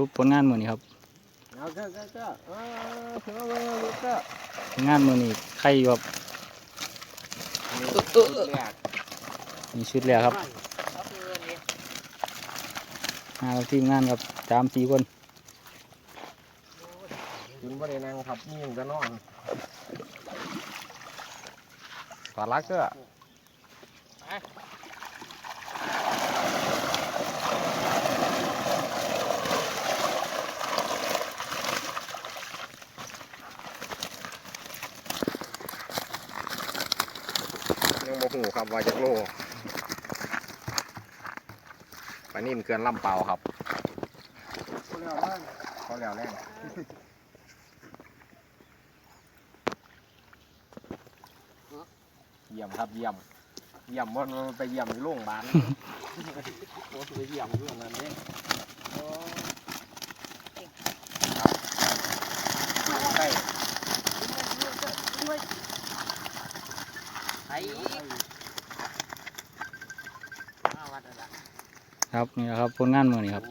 รูปผลงานมือนี้ครับงาไว้เอาเจ้าผลงานมือนี้ใครอยู่ครับมีชุดแรกมีชุดแล้วครับมาทีมงานครับสามสี่คนคุณบ่ได้นั่งครับนี่ยังจะนอนถอดลักเกอร์ หูครับว่าจะโลปลานิ่มเกินลำเปล่าครับเขาแล้วแรงเยี่ยมครับเยี่ยม เยี่ยมว่ามันไปเยี่ยมที่โรงพยาบาลโอ้ไปเยี่ยมเรื่องนั้นเด้ใช่ ไอ้มาวัดอะไร ครับนี่แหละครับผลงานมือนี่ครับ